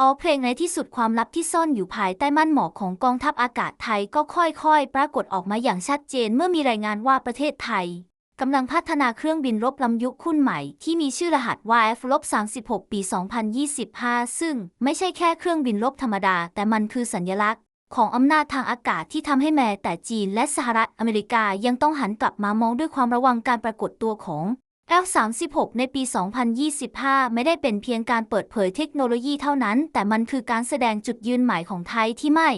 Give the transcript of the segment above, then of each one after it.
อ๋อเพลงในที่สุดความลับที่ซ่อนอยู่ภายใต้ม่านหมอกของกองทัพอากาศไทยก็ค่อยๆ ปรากฏออกมาอย่างชัดเจนเมื่อมีรายงานว่าประเทศไทยกำลังพัฒนาเครื่องบินรบลำยุครุ่นใหม่ที่มีชื่อรหัสว่า F-36 ปี 2025 ซึ่งไม่ใช่แค่เครื่องบินรบธรรมดา แต่มันคือสัญลักษณ์ ของอำนาจทางอากาศที่ทำให้แม้แต่จีนและสหรัฐอเมริกายังต้องหันกลับมามองด้วยความระวังการปรากฏตัวของ F-36 ในปี 2025 ไม่ได้เป็นเพียงการเปิดเผยเทคโนโลยีเท่านั้น แต่มันคือการแสดงจุดยืนใหม่ของไทยที่ไม่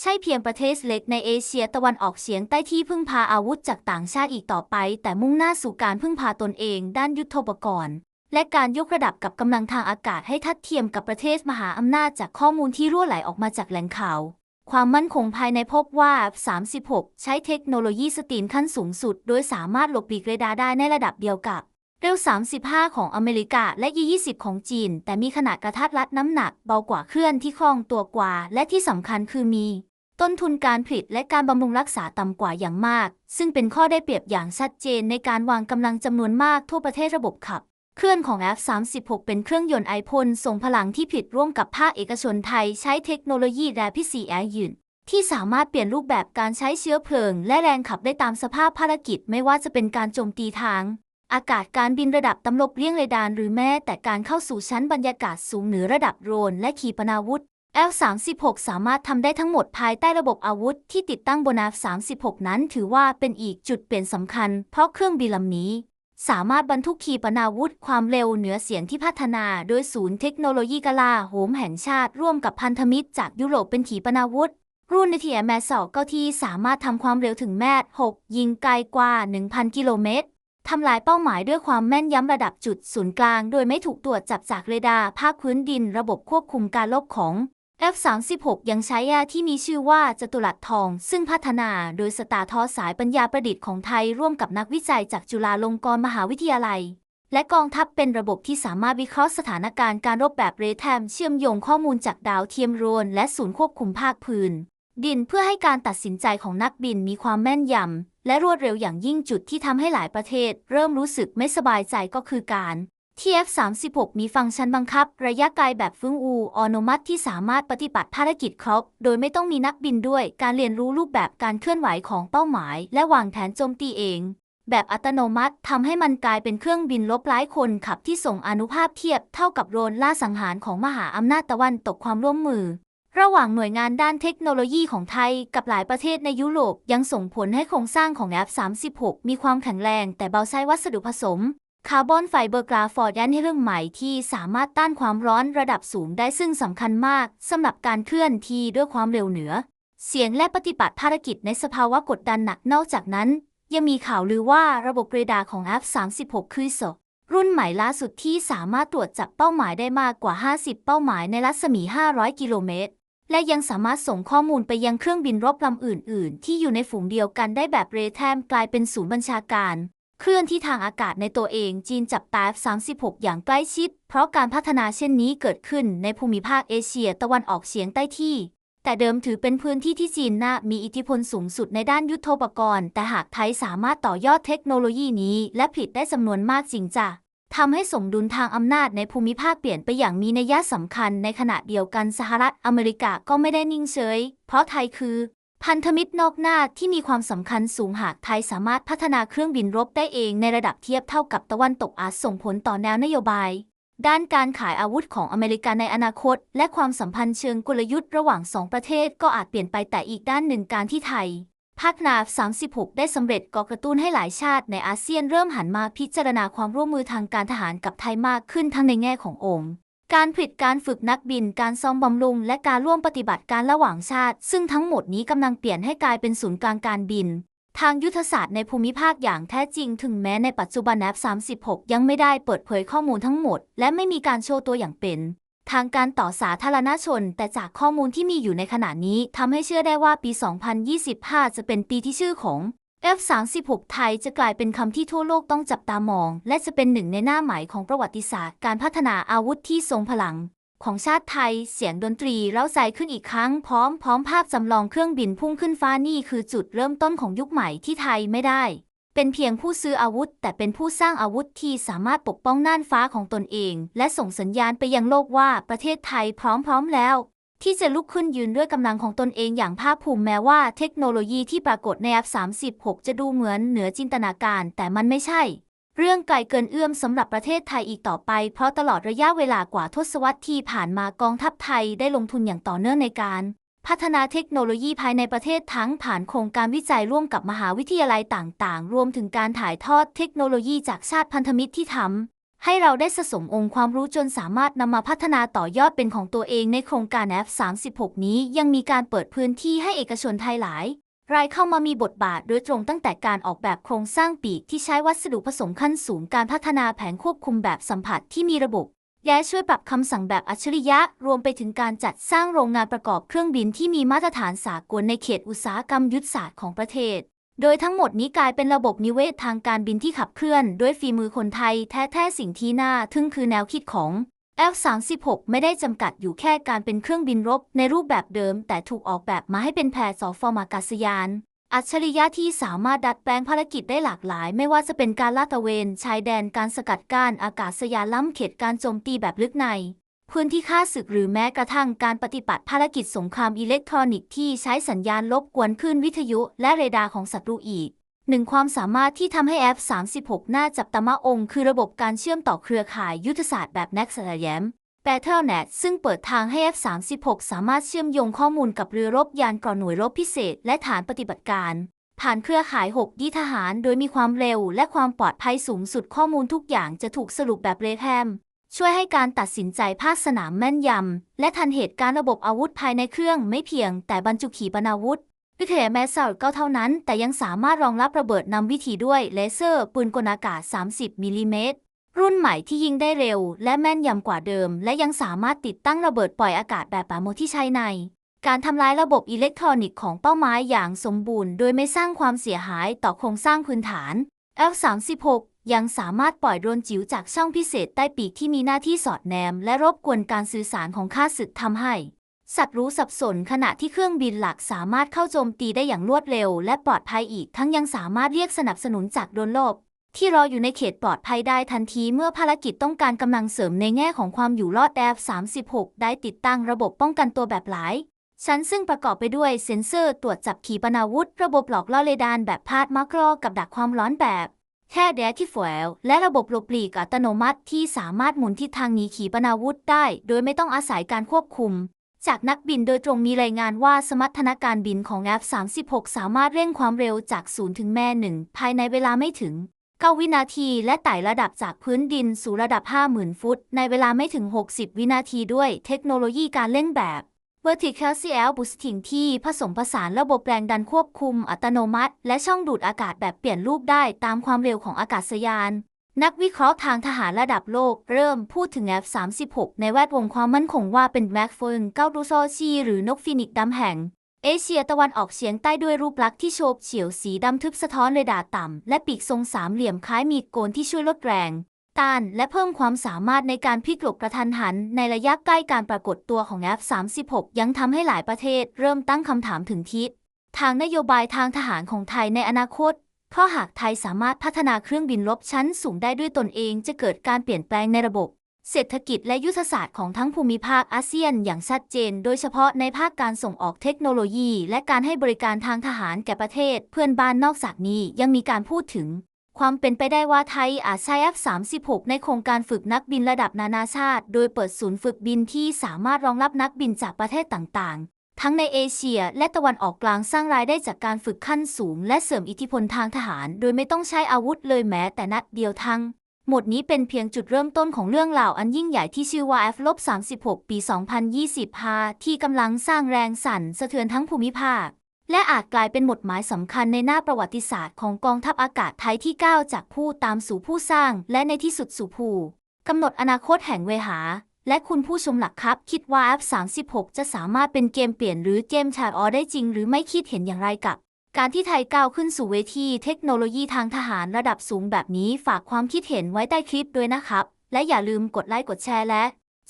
ใช่เพียงประเทศเล็กในเอเชียตะวันออกเฉียงใต้ที่พึ่งพาอาวุธจากต่างชาติอีกต่อไป แต่มุ่งหน้าสู่การพึ่งพาตนเองด้านยุทโธปกรณ์ และการยกระดับกับกำลังทางอากาศให้ทัดเทียมกับประเทศมหาอำนาจจากข้อมูลที่รั่วไหลออกมาจากแหล่งข่าวความมั่นคงภายในพบว่า 36 ใช้เทคโนโลยีสตรีนขั้นสูงสุด โดยสามารถหลบหลีกเรดาร์ได้ในระดับเดียวกับ เร็ว 35 ของอเมริกาและ 20 ของจีน แต่มีขนาดกระทัดรัดน้ำหนักเบากว่าเคลื่อนที่คล่องตัวกว่า และที่สำคัญคือมี ต้นทุนการผลิตและการบำรุงรักษาต่ำกว่าอย่างมาก ซึ่งเป็นข้อได้เปรียบอย่างชัดเจนในการวางกำลังจำนวนมากทั่วประเทศระบบขับ เคลื่อนของ F36 เป็นเครื่องยนต์ไอพ่นส่งพลังที่ผลิตร่วมกับภาคเอกชนไทยใช้เทคโนโลยีแรพิซีแอร์ยืนที่สามารถเปลี่ยนรูปแบบการใช้เชื้อเพลิง และแรงขับได้ตามสภาพภารกิจไม่ว่าจะเป็นการโจมตีทาง อากาศการบินระดับตำลบเลี่ยงเรดาร์หรือแม้แต่การเข้าสู่ชั้นบรรยากาศสูงเหนือระดับโดรนและขีปนาวุธ F36 สามารถทำได้ทั้งหมดภายใต้ระบบอาวุธที่ติดตั้งบน F36 นั้นถือว่าเป็นอีกจุดเปลี่ยนสำคัญ เพราะเครื่องบินลำนี้ สามารถบรรทุกขีปนาวุธความเร็วเหนือเสียงที่พัฒนา โดยศูนย์เทคโนโลยีกลาโหมแห่งชาติร่วมกับพันธมิตรจากยุโรปเป็นขีปนาวุธ รุ่นในทีแมสสก็ที่สามารถทำความเร็วถึงแมต6ยิงไกลกว่า 1,000 กิโลเมตร ทำลายเป้าหมายด้วยความแม่นยำระดับจุดศูนย์กลาง โดยไม่ถูกตรวจจับจากเรดาร์ภาคพื้นดินระบบควบคุมการลบของ F36 ยังใช้ยาที่มีชื่อว่าจตุรัสทอง ซึ่งพัฒนาโดยสตาร์ทอสายปัญญาประดิษฐ์ของไทยร่วมกับนักวิจัยจากจุฬาลงกรณ์มหาวิทยาลัย และกองทัพเป็นระบบที่สามารถวิเคราะห์สถานการณ์การรบแบบเรแทมเชื่อมโยงข้อมูลจากดาวเทียมโรนและศูนย์ควบคุมภาคพื้น ดินเพื่อให้การตัดสินใจของนักบินมีความแม่นยำและรวดเร็วอย่างยิ่งจุดที่ทำให้หลายประเทศ เริ่มรู้สึกไม่สบายใจก็คือการที่ F36 มีฟังก์ชันบังคับ ระยะไกลแบบฟึ่งอูออโนมัติที่สามารถปฏิบัติภารกิจครบ โดยไม่ต้องมีนักบินด้วยการเรียนรู้รูปแบบการเคลื่อนไหวของเป้าหมาย และวางแผนโจมตีเอง แบบอัตโนมัติทำให้มันกลายเป็นเครื่องบินลบร้ายคนขับที่ส่งอนุภาพเทียบเท่ากับโรนล่าสังหารของมหาอำนาจตะวันตกความร่วมมือ ระหว่างหน่วยงานด้านเทคโนโลยีของไทยกับหลายประเทศในยุโรปยังส่งผลให้โครงสร้างของ F36 มีความแข็งแรงแต่เบาใช้วัสดุผสม คาร์บอนไฟเบอร์กราฟอร์ดยันให้เรื่องใหม่ที่สามารถต้านความร้อนระดับสูงได้ซึ่งสำคัญมากสำหรับการเคลื่อนที่ด้วยความเร็วเหนือ เสียงและปฏิบัติภารกิจในสภาวะกดดันหนักนอกจากนั้น ยังมีข่าวลือว่าระบบเรดาร์ของ F36 คือโซรุ่นใหม่ล่าสุดที่สามารถตรวจจับเป้าหมายได้มากกว่า 50 เป้าหมายในรัศมี 500 กิโลเมตร และยังสามารถส่งข้อมูลไปยังเครื่องบินรบลำอื่น ๆ ที่อยู่ในฝูงเดียวกันได้แบบเรแทมกลายเป็นศูนย์บัญชาการ เคลื่อนที่ทางอากาศในตัวเองจีนจับตา F36 อย่างใกล้ชิด เพราะการพัฒนาเช่นนี้เกิดขึ้นในภูมิภาคเอเชียตะวันออกเฉียงใต้ที่ แต่เดิมถือเป็นพื้นที่ที่จีนน่ามีอิทธิพลสูงสุดในด้านยุทโธปกรณ์ แต่หากไทยสามารถต่อยอดเทคโนโลยีนี้ และผลิตได้จำนวนมากจริงจ้ะ ทำให้สมดุลทางอำนาจในภูมิภาคเปลี่ยนไปอย่างมีนัยสำคัญในขณะเดียวกันสหรัฐอเมริกาก็ไม่ได้นิ่งเฉย เพราะไทยคือ พันธมิตรนอกหน้าที่มีความสำคัญสูงหากไทยสามารถพัฒนาเครื่องบินรบได้เองในระดับเทียบเท่ากับตะวันตกอาจส่งผลต่อแนวนโยบาย ด้านการขายอาวุธของอเมริกาในอนาคต และความสัมพันธ์เชิงกลยุทธ์ระหว่างสองประเทศก็อาจเปลี่ยนไปแต่อีกด้านหนึ่งการที่ไทย ภาคนา36 ได้สำเร็จก่อกระตุ้นให้หลายชาติในอาเซียนเริ่มหันมาพิจารณาความร่วมมือทางการทหารกับไทยมากขึ้นทั้งในแง่ขององค์การผลิตการฝึกนักบิน การซ่อมบำรุง และการร่วมปฏิบัติการระหว่างชาติ ซึ่งทั้งหมดนี้กำลังเปลี่ยนให้กลายเป็นศูนย์กลางการบิน ทางยุทธศาสตร์ในภูมิภาคอย่างแท้จริง ถึงแม้ในปัจจุบัน F36 ยังไม่ได้เปิดเผยข้อมูลทั้งหมด และไม่มีการโชว์ตัวอย่างเป็น ทางการต่อสาธารณชน แต่จากข้อมูลที่มีอยู่ในขณะนี้ทำให้เชื่อได้ว่าปี 2025 จะเป็นปีที่ชื่อของ F36 ไทยจะกลายเป็นคำที่ทั่วโลกต้องจับตามอง และจะเป็นหนึ่งในหน้าหมายของประวัติศาสตร์ การพัฒนาอาวุธที่ทรงพลัง ของชาติไทย เสียงดนตรีเร้าใจขึ้นอีกครั้งพร้อมพร้อมภาพจำลองเครื่องบินพุ่งขึ้นฟ้านี่คือจุดเริ่มต้นของยุคใหม่ที่ไทยไม่ได้ เป็นเพียงผู้ซื้ออาวุธ แต่เป็นผู้สร้างอาวุธที่สามารถปกป้องน่านฟ้าของตนเอง และส่งสัญญาณไปยังโลกว่าประเทศไทยพร้อมๆแล้ว ที่จะลุกขึ้นยืนด้วยกำลังของตนเองอย่างภาคภูมิแม้ว่าเทคโนโลยีที่ปรากฏใน F36 จะดูเหมือนเหนือจินตนาการ แต่มันไม่ใช่ เรื่องไกลเกินเอื้อมสำหรับประเทศไทยอีกต่อไป เพราะตลอดระยะเวลากว่าทศวรรษที่ผ่านมากองทัพไทยได้ลงทุนอย่างต่อเนื่องในการ พัฒนาเทคโนโลยีภายในประเทศทั้งผ่านโครงการวิจัยร่วมกับมหาวิทยาลัยต่างๆ รวมถึงการถ่ายทอดเทคโนโลยีจากชาติพันธมิตรที่ทำให้เราได้สะสมองค์ความรู้จนสามารถนำมาพัฒนาต่อยอดเป็นของตัวเองในโครงการ F36 นี้ยังมีการเปิดพื้นที่ให้เอกชนไทยหลาย รายเข้ามามีบทบาทโดยตรงตั้งแต่การออกแบบโครงสร้างปีกที่ใช้วัสดุผสมขั้นสูงการพัฒนาแผนควบคุมแบบสัมผัสที่มีระบบ และช่วยปรับคำสั่งแบบอัจฉริยะ รวมไปถึงการจัดสร้างโรงงานประกอบเครื่องบินที่มีมาตรฐานสากลในเขตอุตสาหกรรมยุทธศาสตร์ของประเทศ โดยทั้งหมดนี้กลายเป็นระบบนิเวศทางการบินที่ขับเคลื่อน ด้วยฝีมือคนไทยแท้ๆสิ่งที่น่าทึ่งคือแนวคิดของ F36 ไม่ได้จำกัดอยู่แค่การเป็นเครื่องบินรบในรูปแบบเดิม แต่ถูกออกแบบมาให้เป็นแพร์สอฟอร์มากาศยาน อัจฉริยะที่สามารถดัดแปลงภารกิจได้หลากหลาย ไม่ว่าจะเป็นการลาดตระเวน ชายแดนการสกัดกั้นอากาศยานล้ำเขตการโจมตีแบบลึกใน พื้นที่ค่าศึกหรือแม้กระทั่งการปฏิบัติภารกิจสงครามอิเล็กทรอนิกส์ที่ใช้สัญญาณลบกวนคลื่นวิทยุและเรดาร์ของศัตรูอีกหนึ่งความสามารถที่ทำให้ F36 น่าจับตามองค์ คือระบบการเชื่อมต่อเครือข่ายยุทธศาสตร์แบบ Next Gen Battlenet ซึ่งเปิดทางให้ F36 สามารถเชื่อมโยงข้อมูลกับเรือรบยานก่อหน่วยรบพิเศษ และฐานปฏิบัติการ ผ่านเครือข่าย 6 ดีทหาร โดยมีความเร็วและความปลอดภัยสูงสุดข้อมูลทุกอย่างจะถูกสรุปแบบเรยลไทม์ช่วยให้การตัดสินใจภาคสนามแม่นยำ และทันเหตุการณ์ระบบอาวุธภายในเครื่องไม่เพียงแต่บรรจุขีปนาวุธวิเทแมสเซอร์ก็เท่านั้น แต่ยังสามารถรองรับระเบิดนำวิถีด้วยเลเซอร์ปืนกลอากาศ 30มิลลิเมตร รุ่นใหม่ที่ยิงได้เร็ว และแม่นยำกว่าเดิม และยังสามารถติดตั้งระเบิดปล่อยอากาศแบบปาโมที่ใช้ใน การทำลายระบบอิเล็กทรอนิกส์ของเป้าหมายอย่างสมบูรณ์ โดยไม่สร้างความเสียหายต่อโครงสร้างพื้นฐาน F36 ยังสามารถปล่อยโดรนจิ๋วจากช่องพิเศษใต้ปีกที่มีหน้าที่สอดแนม และรบกวนการสื่อสารของข้าศึกทำให้ สัตว์รู้สับสนขณะที่เครื่องบินหลักสามารถเข้าโจมตีได้อย่างรวดเร็ว และปลอดภัยอีกทั้งยังสามารถเรียกสนับสนุนจากโดรนลบ ที่รออยู่ในเขตปลอดภัยได้ทันทีเมื่อภารกิจต้องการกำลังเสริมในแง่ของความอยู่รอด F36 ได้ติดตั้งระบบป้องกันตัวแบบหลายชั้นซึ่งประกอบไปด้วยเซ็นเซอร์ตรวจจับขีปนาวุธ ระบบหลอกล่อเรดาร์แบบพาดมักรอกับดักความร้อนแบบแค่แดดที่ฝอยและระบบหลบหลีกอัตโนมัติที่สามารถหมุนทิศทางหนีขีปนาวุธได้ โดยไม่ต้องอาศัยการควบคุม จากนักบินโดยตรงมีรายงานว่าสมรรถนะการบินของ F36 สามารถเร่งความเร็วจาก 0 ถึงแม่หนึ่งภายในเวลาไม่ถึง 9 วินาทีและไต่ระดับจากพื้นดินสู่ระดับ 50,000 ฟุต ในเวลาไม่ถึง 60 วินาทีด้วยเทคโนโลยีการเร่งแบบ Vertical CL Boosting ที่ผสมผสานระบบแรงดันควบคุมอัตโนมัติ และช่องดูดอากาศแบบเปลี่ยนรูปได้ตามความเร็วของอากาศยาน นักวิเคราะห์ทางทหารระดับโลกเริ่มพูดถึง F36 ในแวดวงความมั่นคงว่าเป็นแม็กฟิร์นเก้าดูซอชีหรือนกฟินิกดำแห่ง เอเชียตะวันออกเฉียงใต้ด้วยรูปลักษณ์ที่โฉบเฉี่ยวสีดำทึบสะท้อนเรดาร์ต่ำ และปีกทรงสามเหลี่ยมคล้ายมีดโกนที่ช่วยลดแรง ต้านและเพิ่มความสามารถในการพลิกหลบกระทันหัน ในระยะใกล้การปรากฏตัวของ F36 ยังทำให้หลายประเทศเริ่มตั้งคำถามถึงทิศทางนโยบายทางทหารของไทยในอนาคต เพราะหากไทยสามารถพัฒนาเครื่องบินรบชั้นสูงได้ด้วยตนเองจะเกิดการเปลี่ยนแปลงในระบบ เศรษฐกิจและยุทธศาสตร์ของทั้งภูมิภาคอาเซียนอย่างชัดเจน โดยเฉพาะในภาคการส่งออกเทคโนโลยี และการให้บริการทางทหารแก่ประเทศ เพื่อนบ้านนอกจากนี้ยังมีการพูดถึง ความเป็นไปได้ว่าไทยอาจใช้ F36 ในโครงการฝึกนักบินระดับนานาชาติ โดยเปิดศูนย์ฝึกบินที่สามารถรองรับนักบินจากประเทศต่างๆ ทั้งในเอเชีย และตะวันออกกลางสร้างรายได้จากการฝึกขั้นสูง และเสริมอิทธิพลทางทหาร โดยไม่ต้องใช้อาวุธเลยแม้แต่นัดเดียวทั้ง หมดนี้เป็นเพียงจุดเริ่มต้นของเรื่องราอันยิ่งใหญ่ที่ชื่อว่า F-36 ปี 2025 ที่กำลังสร้างแรงสั่นสะเทือนทั้งภูมิภาค และอาจกลายเป็นหมดหมายสำคัญในหน้าประวัติศาสตร์ของกองทัพอากาศไทยที่ก้าวจากผู้ตามสู่ผู้สร้าง และในที่สุดสู่ผู้กำหนดอนาคตแห่งเวหา และคุณผู้ชมหลักครับ คิดว่า F36 จะสามารถเป็นเกมเปลี่ยนหรือเกมชาร์ออได้จริง หรือไม่คิดเห็นอย่างไรกับ การที่ไทยก้าวขึ้นสู่เวทีเทคโนโลยีทางทหารระดับสูงแบบนี้ฝากความคิดเห็นไว้ใต้คลิปด้วยนะครับ และอย่าลืมกดไลค์กดแชร์และ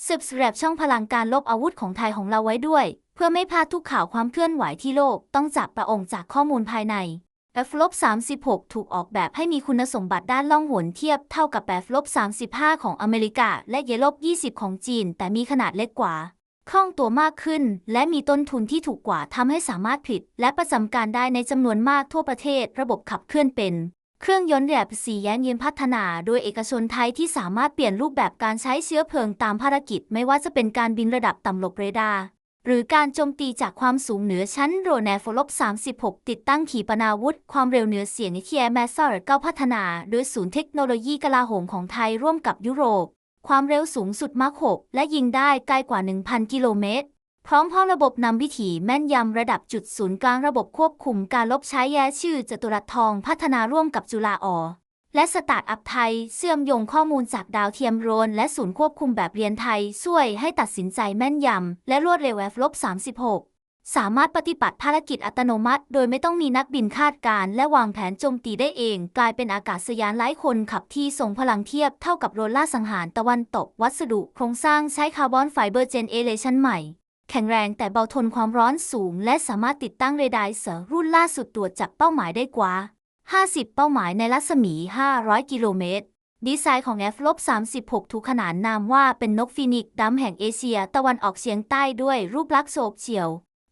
Subscribe ช่องพลังการลบอาวุธของไทยของเราไว้ด้วย เพื่อไม่พลาดทุกข่าวความเคลื่อนไหวที่โลกต้องจับประองค์จากข้อมูลภายใน F-36 ถูกออกแบบให้มีคุณสมบัติด้านล่องหนเทียบเท่ากับ F-35 ของอเมริกา และ Y-20 ของจีน แต่มีขนาดเล็กกว่า คล่องตัวมากขึ้น และมีต้นทุนที่ถูกกว่าทำให้สามารถผลิตและประจำการได้ในจำนวนมากทั่วประเทศ ระบบขับเคลื่อนเป็นเครื่องยนต์แบบสีแย้งยืนพัฒนาโดยเอกชนไทยที่สามารถเปลี่ยนรูปแบบการใช้เชื้อเพลิงตามภารกิจ ไม่ว่าจะเป็นการบินระดับต่ำหลบเรดาร์หรือการโจมตีจากความสูงเหนือชั้นโรแนฟลบ36 ติดตั้งขีปนาวุธ ความเร็วเหนือเสียงในเทียแมสซอร์9พัฒนา โดยศูนย์เทคโนโลยีกลาโหมของไทยร่วมกับยุโรป ความเร็วสูงสุดมาค6และยิงได้ไกลกว่า 1,000 กิโลเมตร พร้อมพร้อระบบนำวิถีแม่นยำระดับจุดศูนย์กลางระบบควบคุมการลบใช้แย้ชื่อจตุรัสทองพัฒนาร่วมกับจุฬาอและสตาร์ทอัพไทย เชื่อมโยงข้อมูลจากดาวเทียมโรน และศูนย์ควบคุมแบบเรียนไทย ช่วยให้ตัดสินใจแม่นยำและรวดเร็ว F ลบ36 สามารถปฏิบัติภารกิจอัตโนมัติ โดยไม่ต้องมีนักบินคาดการณ์และวางแผนโจมตีได้เอง กลายเป็นอากาศยานไร้คนขับที่ส่งพลังเทียบเท่ากับโรนล่าสังหารตะวันตก วัสดุโครงสร้างใช้คาร์บอนไฟเบอร์เจนเอเลชันใหม่ แข็งแรงแต่เบาทนความร้อนสูง และสามารถติดตั้งเรดาร์เสอรุ่นล่าสุดตรวจจับเป้าหมายได้กว่า 50 เป้าหมายในรัศมี 500 กิโลเมตรดีไซน์ของ F-36 ถูกขนานนามว่าเป็นนกฟีนิกซ์ดำแห่งเอเชีย ตะวันออกเฉียงใต้ด้วยรูปลักษณ์โฉบเฉี่ยว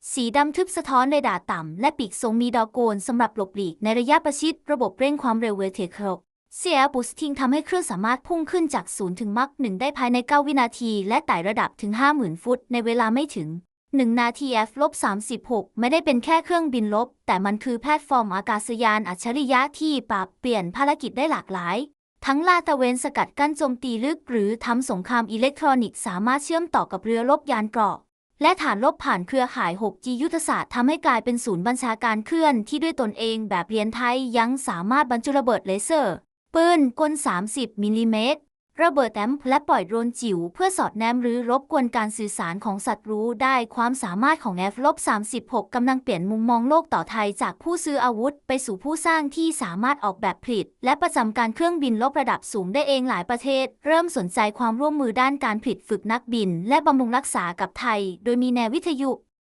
สีดำทึบสะท้อนเรดาร์ต่ำ และปีกทรงมีดอกโกนสำหรับหลบหลีกในระยะประชิดระบบเร่งความเร็วเวเทเคิลเซียบูสติงทำให้เครื่องสามารถพุ่งขึ้นจากศูนย์ถึงมักหนึ่งได้ภายใน 9 วินาที และไต่ระดับถึง 50,000 ฟุต ในเวลาไม่ถึง 1 นาที F-36 ไม่ได้เป็นแค่เครื่องบินลบ แต่มันคือแพลตฟอร์มอากาศยานอัจฉริยะที่ปรับเปลี่ยนภารกิจได้หลากหลาย ทั้งลาดตระเวนสกัดกั้นโจมตีลึก หรือทำสงครามอิเล็กทรอนิกส์สามารถเชื่อมต่อกับเรือรบยานเกราะ และฐานลบผ่านเครือข่าย 6G ยุทธศาสตร์ทำให้กลายเป็นศูนย์บัญชาการเคลื่อนที่ด้วยตนเองแบบเรียนไทยยังสามารถบรรจุระเบิดเลเซอร์ ปืนกล 30มิลลิเมตร ระเบิดแอมป์และปล่อยโดรนจิ๋วเพื่อสอดแนมหรือรบกวนการสื่อสารของศัตว์รู้ได้ความสามารถของ F-36 กำลังเปลี่ยนมุมมองโลกต่อไทยจากผู้ซื้ออาวุธ ไปสู่ผู้สร้างที่สามารถออกแบบผลิต และประจำการเครื่องบินลบระดับสูงได้เองหลายประเทศ เริ่มสนใจความร่วมมือด้านการผลิตฝึกนักบิน และบำรุงรักษากับไทย โดยมีแนววิทยุ